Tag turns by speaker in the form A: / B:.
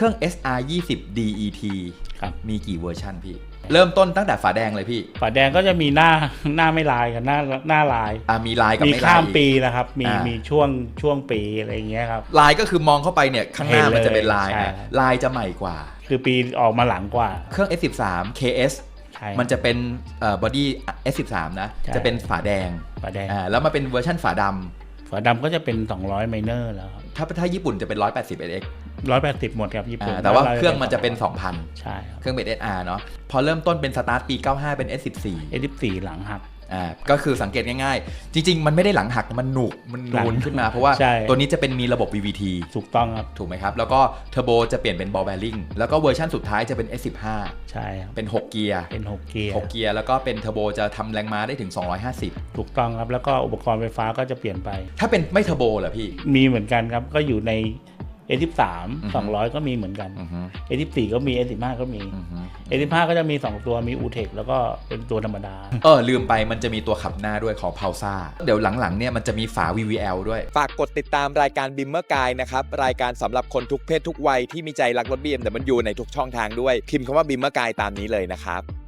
A: เครื่อง SR 20 DET
B: ครับ
A: มีกี่เวอร์ชันพี่ เริ่มต้นตั้งแต่ฝาแดงเลยพี่
B: ฝาแดงก็จะมีหน้าหน้าไม่ลายกับหน้าหน้าลาย
A: อ่ามีลายกับ
B: มี
A: ไม่ลาย
B: ข้าม
A: อีก
B: ปีนะครับ มี
A: อ่ามี
B: มีช่วงช่วงปีอะไรอย่างเงี้ยครับ
A: ลายก็คือมองเข้าไปเนี่ยข้างหน้า
B: เห็นเลย
A: มันจะเป็นลาย
B: ใช่
A: นะลายจะใหม่กว่า
B: คือปีออกมาหลังกว่า
A: เครื่อง S13 KS
B: ใช่
A: มันจะเป็นเอ่อบอดี้ S13 นะ
B: ใช่
A: จะเป็นฝาแดง
B: ฝาแดง
A: อ่าแล้วมาเป็นเวอร์ชันฝาดำ
B: ฝาดำก็จะเป็น 200ไมเนอร์แล้วครับ
A: ถ้าถ้าญี่ปุ่นจะเป็น 180 NX
B: 180หมดครับญี่ปุ่น
A: อ่าแต่ว่า
B: ล้
A: เครื่องมันจะเป็น
B: 200
A: 2,000
B: ใช่ครับ
A: เครื่องเป็น SR เนาะพอเริ่มต้นเป็นสตาร์ทปี 95 เป็น S14
B: A14 หลังหัก
A: อ่าก็คือสังเกตง่ายๆ จริง ๆ มันไม่ได้หลังหักมันหนุกมัน
B: หลั
A: นู
B: ง
A: นขึ้นมา เพราะว่า
B: ใช่
A: ตัวนี้จะเป็นมีระบบ VVT
B: ถูกต้องครับ
A: ถูกไหมครับ แล้วก็เทอร์โบจะเปลี่ยนเป็นบอลแบริ่งแล้วก็เวอร์ชันสุดท้ายจะเป็น S15
B: ใช่ครับ
A: เป็น 6 เกียร์
B: เป็น6เกียร์
A: 6 เกียร์ แล้วก็เป็นเทอร์โบจะทำแรงม้าได้ถึง 250
B: ถูกต้องครับแล้วก็อุปกรณ์ไฟฟ้าก็จะเปลี่ยนไป
A: ถ้าเป็นไม่เทอร์โบเหรอพี่
B: มีเหมือนกันครับก็อยู่ใน A13
A: อือฮึ
B: 200 ก็มีเหมือนกัน
A: อือฮึ
B: A14 ก็มี A15 ก็มี
A: อือฮึ
B: A15 ก็จะมี 2 ตัวมี UTEC แล้วก็เป็นตัวธรรมดา
A: เออ ลืมไปมันจะมีตัวขับหน้าด้วยของ p a u s a เดี๋ยวหลังๆเนี่ยมันจะมีฝา VVL ด้วย
C: ฝากกดติดตามรายการบิมเมอร์กายนะครับ รายการสำหรับคนทุกเพศทุกวัยที่มีใจรักรถ BMW ในทุกช่องทางด้วยพิมพ์คำว่าบิมเมอร์กายตามนี้เลยนะครับ